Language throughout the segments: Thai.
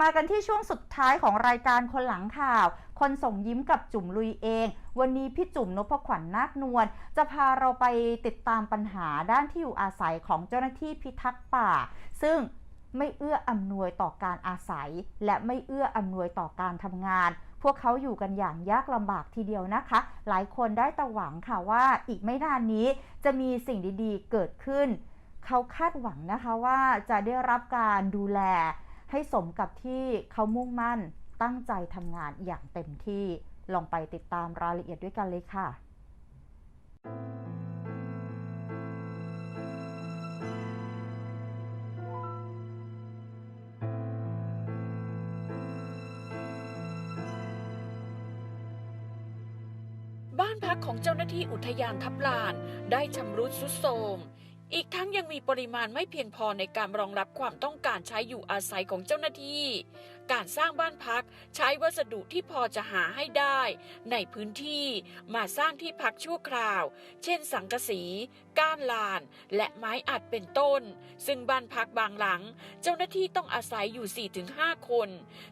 มากันที่ช่วงสุดท้ายของรายการคนหลังข่าว คนส่งยิ้มกับจุ๋มลุยเอง วันนี้พี่จุ๋มนพขวัญนาคนวลจะพาเราไปติดตามปัญหาด้านที่อยู่อาศัยของเจ้าหน้าที่พิทักษ์ป่า ซึ่งไม่เอื้ออำนวยต่อการอาศัย และไม่เอื้ออำนวยต่อการทำงาน พวกเขาอยู่กันอย่างยากลำบากทีเดียวนะคะ หลายคนได้แต่หวังค่ะว่าอีกไม่นานนี้จะมีสิ่งดีๆ เกิดขึ้น เขาคาดหวังนะคะว่าจะได้รับการดูแล ให้สมกับที่เขามุ่งมั่นตั้งใจทำงานอย่างเต็มที่ ลองไปติดตามรายละเอียดด้วยกันเลยค่ะ บ้านพักของเจ้าหน้าที่อุทยานทับลานได้ชำรุดทรุดโทรม อีกทั้งยังมีปริมาณไม่เพียงพอในการรองรับความต้องการใช้อยู่อาศัยของเจ้าหน้าที่การสร้างบ้านพักใช้วัสดุที่พอจะหาให้ได้ ในพื้นที่มาสร้างที่พักชั่วคราว เช่น สังกะสี ก้านลาน และไม้อัดเป็นต้น ซึ่งบ้านพักบางหลัง เจ้าหน้าที่ต้องอาศัยอยู่ 4-5 คน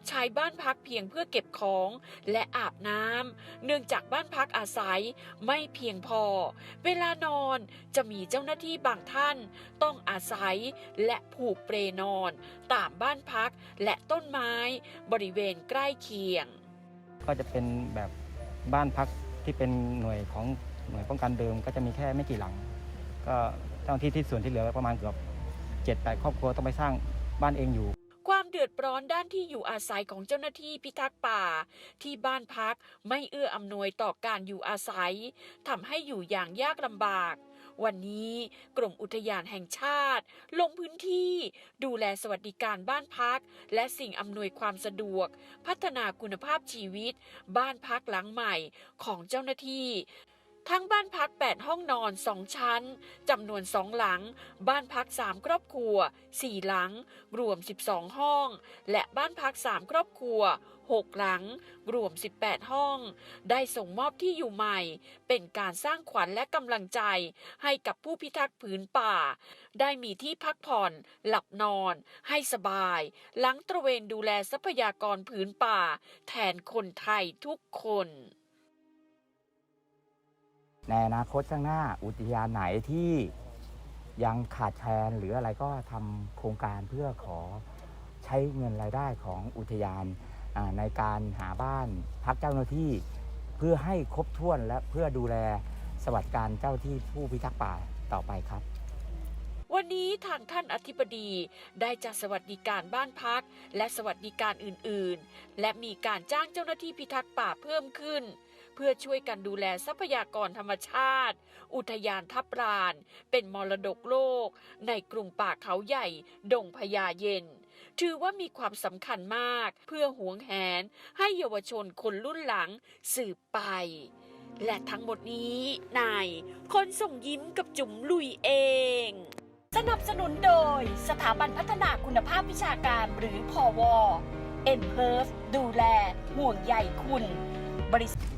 ใช้บ้านพักเพียงเพื่อเก็บของและอาบน้ำเนื่องจากบ้านพักอาศัยไม่เพียงพอ เวลานอนจะมีเจ้าหน้าที่บางท่าน ต้องอาศัยและผูกเปลนอน ตามบ้านพักและต้นไม้บริเวณใกล้เคียง ก็จะเป็นแบบบ้านพักที่เป็นหน่วยของหน่วยป้องกันเดิมก็จะมีแค่ไม่กี่หลัง ก็เจ้าหน้าที่ที่ส่วนที่เหลือประมาณเกือบเจ็ดแปดครอบครัวต้องไปสร้างบ้านเองอยู่ ความเดือดร้อนด้านที่อยู่อาศัยของเจ้าหน้าที่พิทักษ์ป่า ที่บ้านพักไม่เอื้ออำนวยต่อการอยู่อาศัยทำให้อยู่อย่างยากลำบาก วันนี้กรมอุทยานแห่งชาติ ลงพื้นที่ดูแลสวัสดิการบ้านพัก และสิ่งอำนวยความสะดวก พัฒนาคุณภาพชีวิต บ้านพักหลังใหม่ของเจ้าหน้าที่ ทั้งบ้านพัก 8 ห้องนอน2ชั้นจำนวน2หลัง บ้านพัก 3 ครอบครัว 4 หลัง รวม 12 ห้อง และบ้านพัก 3 ครอบครัว 6 หลัง รวม 18 ห้อง ได้ส่งมอบที่อยู่ใหม่ เป็นการสร้างขวัญและกำลังใจให้กับผู้พิทักษ์ผืนป่า ได้มีที่พักผ่อน หลับนอน ให้สบาย หลังตระเวนดูแลทรัพยากรผืนป่า แทนคนไทยทุกคน ในอนาคตข้างหน้าอุทยานไหนที่ยังขาดแคลนหรืออะไรก็ทำโครงการเพื่อขอใช้เงินรายได้ของอุทยานในการหาบ้านพักเจ้าหน้าที่ เพื่อให้ครบถ้วนและเพื่อดูแลสวัสดิการเจ้าที่ผู้พิทักษ์ป่าต่อไปครับ วันนี้ทางท่านอธิบดีได้จัดสวัสดิการบ้านพัก และสวัสดิการอื่น ๆ และมีการจ้างเจ้าหน้าที่พิทักษ์ป่าเพิ่มขึ้น เพื่อช่วยกันดูแลทรัพยากรธรรมชาติ อุทยานทับลาน เป็นมรดกโลก ในกรุงป่าเขาใหญ่ ดงพญาเย็น ถือว่ามีความสำคัญมากเพื่อหวงแหน ให้เยาวชนคนรุ่นหลังสืบไป และทั้งหมดนี้นายคนส่งยิ้มกับจุ๋มลุยเองสนับสนุนโดยสถาบันพัฒนาคุณภาพวิชาการหรือพอวเอ็นเพิร์ฟดูแล ห่วงใยคุณ บริษัท